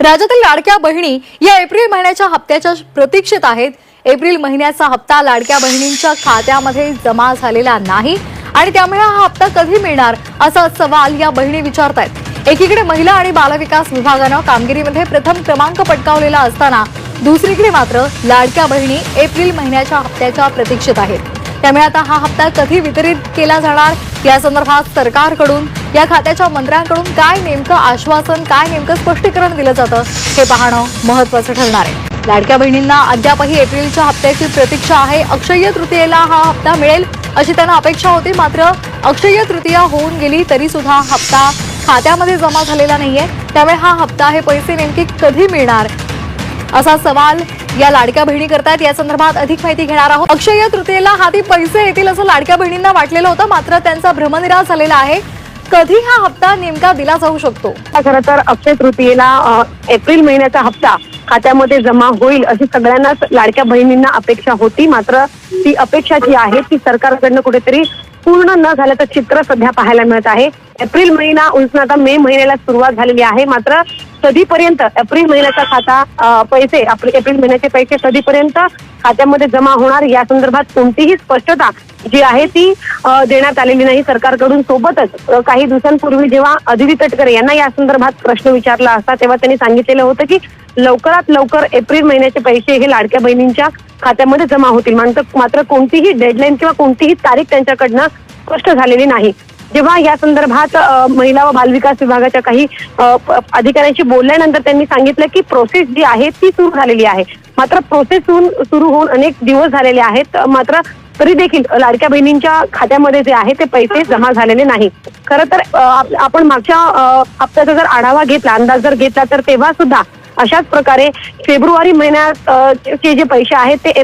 राज्यातील लाडक्या बहिणी या एप्रिल महिन्याच्या हप्त्याच्या प्रतीक्षेत आहेत. एप्रिल महिन्याचा हप्ता लाडक्या बहिणींच्या खात्यामध्ये जमा झालेला नाही आणि त्यामुळे हा हप्ता कधी मिळणार असा सवाल या बहिणी विचारतायत. एकीकडे महिला आणि बालविकास विभागानं कामगिरीमध्ये प्रथम क्रमांक पटकावलेला असताना दुसरीकडे मात्र लाडक्या बहिणी एप्रिल महिन्याच्या हप्त्याच्या प्रतीक्षेत आहेत. त्यामुळे आता हा हप्ता कधी वितरित केला जाणार? या संदर्भात सरकारकडून या खात्याच्या मंत्र्यांकडून काय नेमकं आश्वासन काय नेमकं स्पष्टीकरण दिलं जातं हे पाहणं महत्वाचं ठरणार आहे. लाडक्या बहिणींना अद्यापही एप्रिलच्या हप्त्याची प्रतीक्षा आहे. अक्षय तृतीयेला हा हप्ता मिळेल अशी त्यांना अपेक्षा होती. मात्र अक्षय तृतीया होऊन गेली तरी सुद्धा हप्ता खात्यामध्ये जमा झालेला नाहीये. त्यामुळे हा हप्ता हे पैसे नेमके कधी मिळणार? असा सवाल या लाडक्या बहिणी करतात या संदर्भात अधिक माहिती घेणार आहोत. अक्षय तृतीयेला हाती पैसे येतील असं लाडक्या बहिणींना वाटलेलं होतं. मात्र त्यांचा भ्रमनिराश झालेला आहे. कधी हा हप्ता नेमका दिला जाऊ शकतो? खरं तर अक्षय तृतीयेला एप्रिल महिन्याचा हप्ता खात्यामध्ये जमा होईल अशी सगळ्यांनाच लाडक्या बहिणींना अपेक्षा होती. मात्र ती अपेक्षा जी आहे ती सरकारकडनं कुठेतरी पूर्ण न झाल्याचं चित्र सध्या पाहायला मिळत आहे. एप्रिल महिना उलटून आता मे महिन्याला सुरुवात झालेली आहे. मात्र कधीपर्यंत? एप्रिल महिन्याचा खाता पैसे एप्रिल महिन्याचे पैसे कधीपर्यंत खात्यामध्ये जमा होणार? या संदर्भात कोणतीही स्पष्टता जी आहे ती देण्यात आलेली नाही. सरकारकडून सोबतच काही दिवसांपूर्वी जेव्हा अदिती तटकरे यांना या संदर्भात प्रश्न विचारला असता तेव्हा त्यांनी सांगितलेलं होतं की लवकरात लवकर एप्रिल महिन्याचे पैसे हे लाडक्या बहिणींच्या खात्यामध्ये जमा होतील. मात्र कोणतीही डेडलाईन किंवा कोणतीही तारीख त्यांच्याकडनं स्पष्ट झालेली नाही. जेव्हा या संदर्भात महिला व बालविकास विभागाच्या काही अधिकाऱ्यांशी बोलल्यानंतर त्यांनी सांगितलं की प्रोसेस जी आहे ती सुरू झालेली आहे. मात्र प्रोसेस सुरू होऊन अनेक दिवस झालेले आहेत. मात्र तरी देखील लाडक्या बहिणींच्या खात्यामध्ये जे आहे ते पैसे जमा झालेले नाही. खरं तर आपण मागच्या हप्त्याचा जर आढावा घेतला अंदाज जर घेतला तर तेव्हा सुद्धा अशाच प्रकारे फेब्रुवारी महिन्यात चे जे पैसे आहेत ते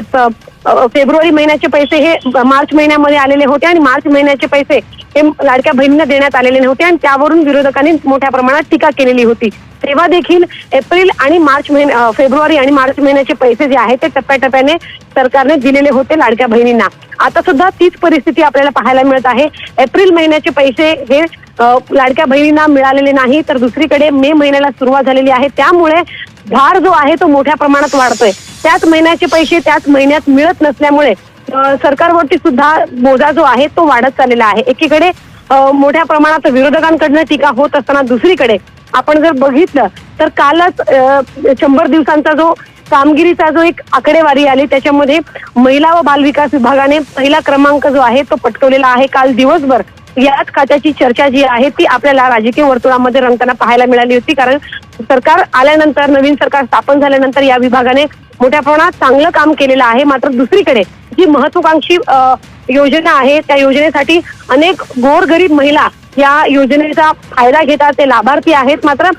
फेब्रुवारी महिन्याचे पैसे हे मार्च महिन्यामध्ये आलेले होते आणि मार्च महिन्याचे पैसे हे लाडक्या बहिणींना देण्यात आलेले नव्हते आणि त्यावरून विरोधकांनी मोठ्या प्रमाणात टीका केलेली होती. तेव्हा देखील एप्रिल आणि मार्च महिन्या फेब्रुवारी आणि मार्च महिन्याचे पैसे जे आहेत ते टप्प्याटप्प्याने सरकारने दिलेले होते लाडक्या बहिणींना. आता सुद्धा तीच परिस्थिती आपल्याला पाहायला मिळत आहे. एप्रिल महिन्याचे पैसे हे लाडक्या बहिणींना मिळालेले नाही तर दुसरीकडे मे महिन्याला सुरुवात झालेली आहे. त्यामुळे भार जो आहे तो मोठ्या प्रमाणात वाढतोय. त्याच महिन्याचे पैसे त्याच महिन्यात मिळत नसल्यामुळे सरकारवरती सुद्धा बोजा जो आहे तो वाढत चाललेला आहे. एकीकडे मोठ्या प्रमाणात विरोधकांकडनं टीका होत असताना दुसरीकडे आपण जर बघितलं तर कालच शंभर दिवसांचा जो कामगिरीचा जो एक आकडेवारी आली त्याच्यामध्ये महिला व बालविकास विभागाने पहिला क्रमांक जो आहे तो पटकवलेला आहे. काल दिवसभर याच खात्याची चर्चा जी आहे ती आपल्याला राजकीय वर्तुळामध्ये रंगताना पाहायला मिळाली होती. कारण सरकार आल्यानंतर नवीन सरकार स्थापन झाल्यानंतर या विभागाने मोठ्या प्रमाणात चांगलं काम केलेलं आहे. मात्र दुसरीकडे जी महत्वाकांक्षी योजना आहे त्या योजनेसाठी अनेक गोरगरीब महिला या योजनेचा फायदा घेतात ते लाभार्थी आहेत. मात्र.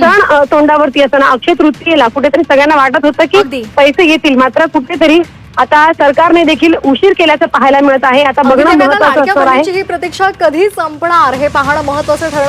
सण तोंडावरती असताना अक्षय तृतीयेला कुठेतरी सगळ्यांना वाटत होतं. की पैसे येतील मात्र कुठेतरी आता सरकारने देखील उशीर केल्याचं पाहायला मिळत आहे. आता बघणं महत्वाचं ही प्रतीक्षा कधी संपणार हे पाहणं महत्वाचं ठरणार.